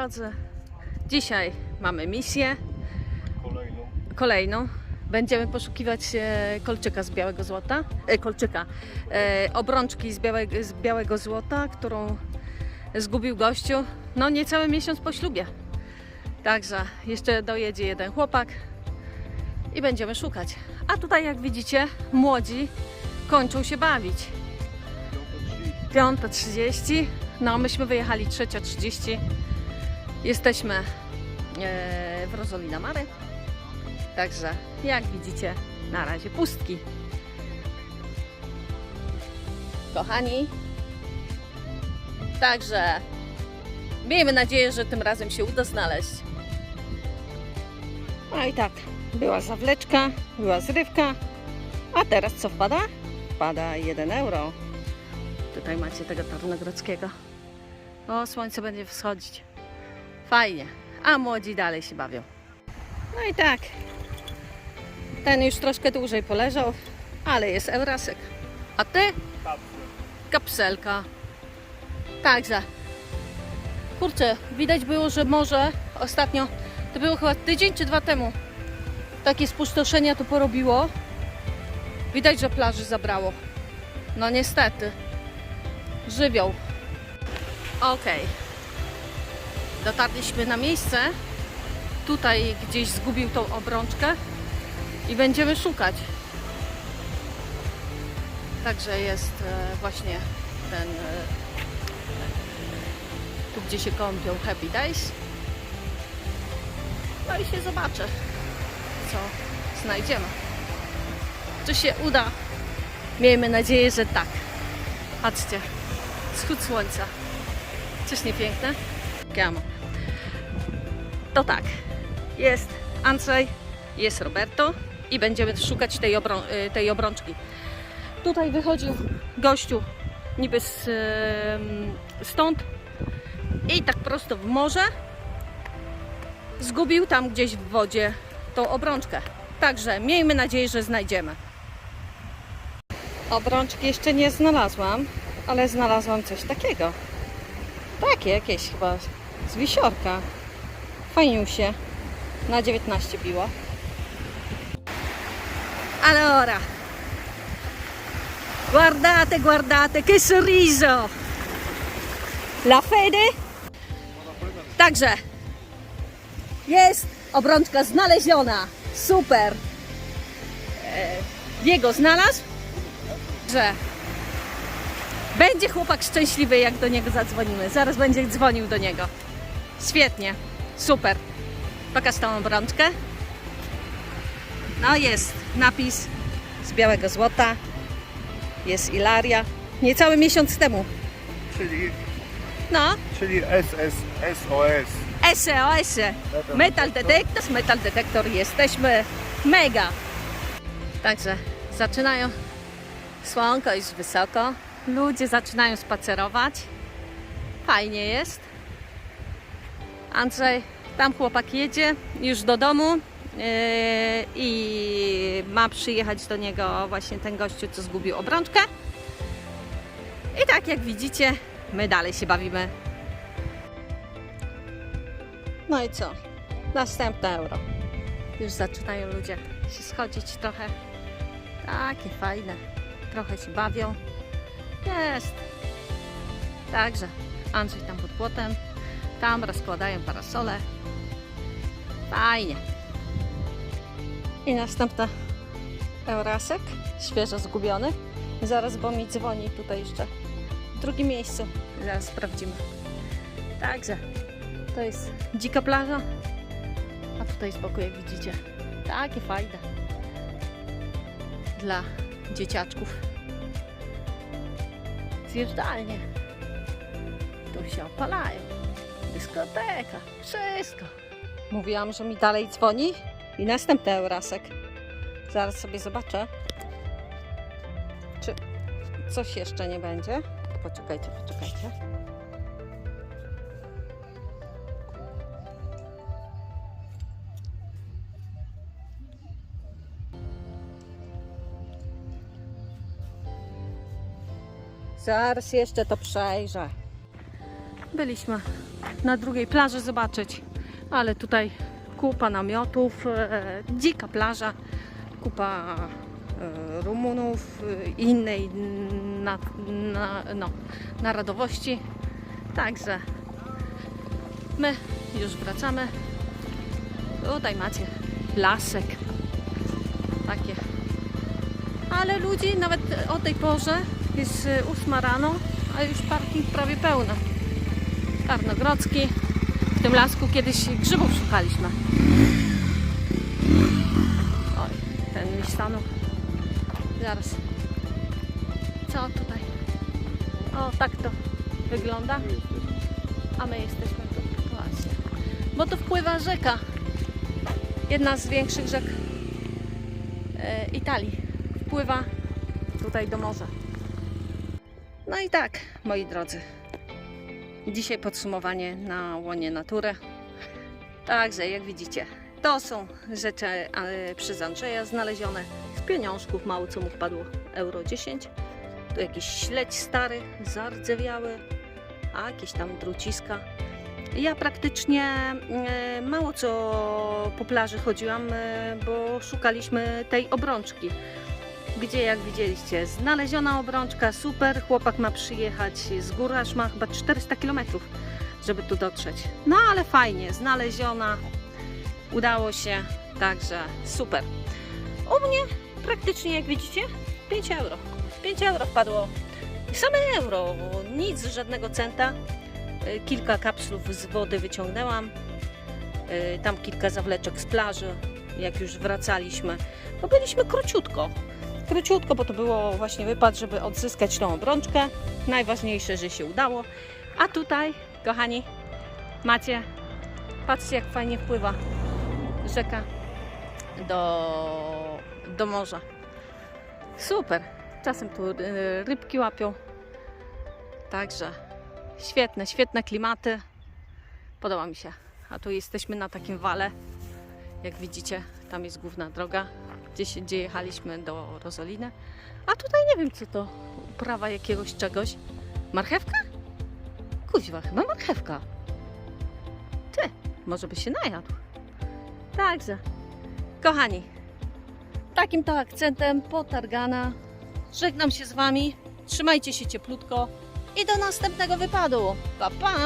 Drodzy. Dzisiaj mamy misję Kolejną. kolejną. Będziemy poszukiwać e, kolczyka z białego złota, e, kolczyka, e, obrączki z białego, z białego złota, którą zgubił gościu, no niecały miesiąc po ślubie. Także jeszcze dojedzie jeden chłopak i będziemy szukać. A tutaj jak widzicie, młodzi kończą się bawić. 5.30. No, myśmy wyjechali 3.30. Jesteśmy e, w Rozolina Mary. Także, jak widzicie, na razie pustki. Kochani, także miejmy nadzieję, że tym razem się uda znaleźć. No i tak, była zawleczka, była zrywka, a teraz co wpada? Wpada 1 euro. Tutaj macie tego Tarnogrodzkiego. O, słońce będzie wschodzić. Fajnie. A młodzi dalej się bawią. No i tak. Ten już troszkę dłużej poleżał, ale jest Eurasek. A ty? Kapselka. Także. Kurczę, widać było, że może ostatnio, to było chyba tydzień czy dwa temu, takie spustoszenia to porobiło. Widać, że plaży zabrało. No niestety. Żywioł. Okej. Dotarliśmy na miejsce. Tutaj gdzieś zgubił tą obrączkę i będziemy szukać. Także jest e, właśnie ten e, tu gdzie się kąpią Happy Days. No i się zobaczę, co znajdziemy. Czy się uda? Miejmy nadzieję, że tak. Patrzcie, wschód słońca. Czyż nie piękne? Chiamo. To tak, jest Andrzej, jest Roberto i będziemy szukać tej, obrą- y, tej obrączki. Tutaj wychodził gościu niby z, ym, stąd i tak prosto w morze zgubił tam gdzieś w wodzie tą obrączkę. Także miejmy nadzieję, że znajdziemy. Obrączki jeszcze nie znalazłam, ale znalazłam coś takiego. Takie jakieś chyba z wisiorka. Fajniusie. Na 19 biło. Allora. Guardate, guardate, che sorriso! La fede? Także jest obrączka znaleziona. Super. E, Diego znalazł, że będzie chłopak szczęśliwy, jak do niego zadzwonimy. Zaraz będzie dzwonił do niego. Świetnie, super. Pokaż tą obrączkę. No jest napis z białego złota. Jest Ilaria. Niecały miesiąc temu. Czyli, No, czyli SS, SOS. SOS. Metal Detector. Metal Detector jesteśmy mega. Także zaczynają. Słonko już wysoko. Ludzie zaczynają spacerować. Fajnie jest. Andrzej, tam chłopak jedzie już do domu yy, i ma przyjechać do niego właśnie ten gościu, co zgubił obrączkę. I tak jak widzicie, my dalej się bawimy. No i co? Następne euro. Już zaczynają ludzie się schodzić trochę. Takie fajne. Trochę się bawią. Jest. Także Andrzej tam pod płotem. Tam rozkładają parasole. Fajnie. I następna Eurasek. Świeżo zgubiony. Zaraz, bo mi dzwoni tutaj jeszcze w drugim miejscu. Zaraz sprawdzimy. Także to jest dzika plaża. A tutaj z boku, jak widzicie, takie fajne. Dla dzieciaczków. Zjeżdżalnie. Tu się opalają. Dyskoteka. Wszystko. Mówiłam, że mi dalej dzwoni. I następny Eurasek. Zaraz sobie zobaczę, czy coś jeszcze nie będzie. Poczekajcie, poczekajcie. Zaraz jeszcze to przejrzę. Byliśmy na drugiej plaży zobaczyć, ale tutaj kupa namiotów, e, dzika plaża, kupa e, Rumunów, e, innej na, na, no, narodowości. Także my już wracamy. Tutaj macie lasek. Takie. Ale ludzi nawet o tej porze jest e, 8 rano, a już parking prawie pełny. Tarnogrodzki. W tym lasku kiedyś grzybów szukaliśmy. Oj, ten mi stanął. Zaraz. Co tutaj? O, tak to wygląda. A my jesteśmy tu. Właśnie. Bo tu wpływa rzeka. Jedna z większych rzek e, Italii. Wpływa tutaj do morza. No i tak, moi drodzy. Dzisiaj podsumowanie na łonie natury. Także, jak widzicie, to są rzeczy przez Andrzeja znalezione z pieniążków. Mało co mu wpadło, euro 10. Tu jakiś śledź stary, zardzewiały, a jakieś tam druciska. Ja praktycznie e, mało co po plaży chodziłam, e, bo szukaliśmy tej obrączki. Gdzie, jak widzieliście, znaleziona obrączka, super. Chłopak ma przyjechać z góry, aż ma chyba 400 km, żeby tu dotrzeć. No ale fajnie, znaleziona, udało się, także super. U mnie praktycznie, jak widzicie, 5 euro. 5 euro wpadło. Same euro, nic, żadnego centa. Y, Kilka kapslów z wody wyciągnęłam. Y, Tam kilka zawleczek z plaży, jak już wracaliśmy. Bo byliśmy króciutko. Króciutko, bo to było właśnie wypad, żeby odzyskać tą obrączkę. Najważniejsze, że się udało. A tutaj, kochani, macie, patrzcie jak fajnie wpływa rzeka do, do morza. Super. Czasem tu y, rybki łapią. Także świetne, świetne klimaty. Podoba mi się. A tu jesteśmy na takim wale. Jak widzicie, tam jest główna droga, gdzie, się, gdzie jechaliśmy do Rozoliny. A tutaj nie wiem, co to. Uprawa jakiegoś czegoś. Marchewka? Kuźwa, chyba marchewka. Ty, może by się najadł. Także, kochani, takim to akcentem potargana. Żegnam się z Wami. Trzymajcie się cieplutko i do następnego wypadu. Pa, pa!